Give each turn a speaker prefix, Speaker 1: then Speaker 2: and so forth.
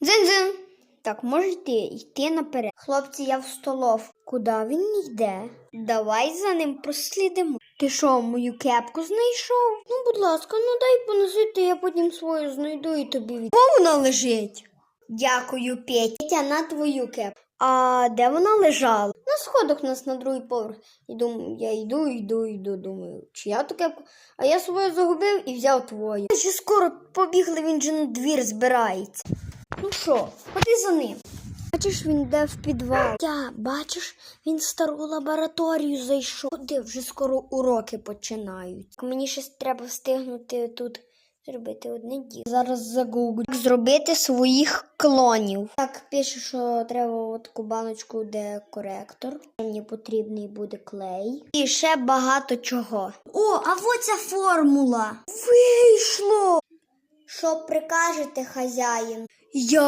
Speaker 1: Дзин-дзин. Так, можете йти наперед. Хлопці, я в столов. Куди він йде? Давай за ним прослідимо. Ти що, мою кепку знайшов? Ну, будь ласка, ну дай поносити, я потім свою знайду і тобі від. Бо вона лежить. Дякую, Петя, на твою кепку. А де вона лежала? На сходах нас на другий поверх. І думаю, я йду, йду, йду, думаю, чи я кепку, а я свою загубив і взяв твою. Ще скоро побігли, він же на двір збирається. Ну що, ходи за ним. Бачиш, він йде в підвал. Я, бачиш, він в стару лабораторію зайшов. Де вже скоро уроки починають. Мені щось треба встигнути тут зробити одне діло. Зараз загуглю. Як Зробити своїх клонів. Так, пише, що треба таку баночку, де коректор. Мені потрібний буде клей. І ще багато чого. О, а ось ця формула. Вийшло! Що прикажете, хазяїн? Я